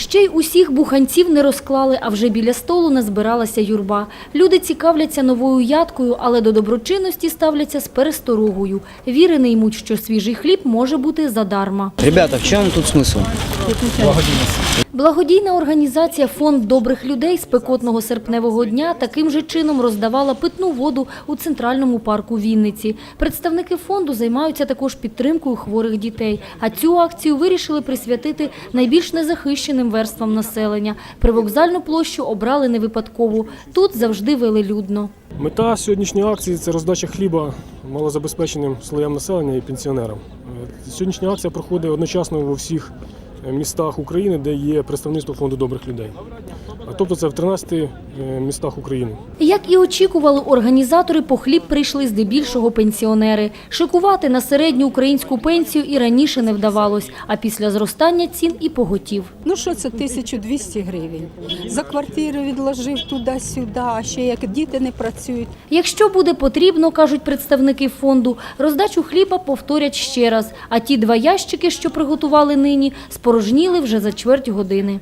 Ще й усіх буханців не розклали, а вже біля столу назбиралася юрба. Люди цікавляться новою ядкою, але до доброчинності ставляться з пересторогою. Віри не ймуть, що свіжий хліб може бути задарма. Ребята, в чому тут смысл? Благодійна організація Фонд добрих людей спекотного серпневого дня таким же чином роздавала питну воду у центральному парку Вінниці. Представники фонду займаються також підтримкою хворих дітей. А цю акцію вирішили присвятити найбільш незахищеним верствам населення. Привокзальну площу обрали не випадково. Тут завжди велелюдно. Мета сьогоднішньої акції це роздача хліба малозабезпеченим слоям населення і пенсіонерам. Е, Сьогоднішня акція проходить одночасно у всіх містах України, де є представництво фонду добрих людей. А Тобто це в 13 е, містах України. Як і очікували організатори, по хліб прийшли здебільшого пенсіонери. Шикувати на середню українську пенсію і раніше не вдавалось, а після зростання цін і поготів. Ну що це 1200 гривень? За квартиру відложив туди-сюди, а ще як діти не працюють. Якщо буде потрібно, кажуть представники фонду, роздачу хліба повторять ще раз, а ті два ящики, що приготували нині, спорожніли вже за чверть години.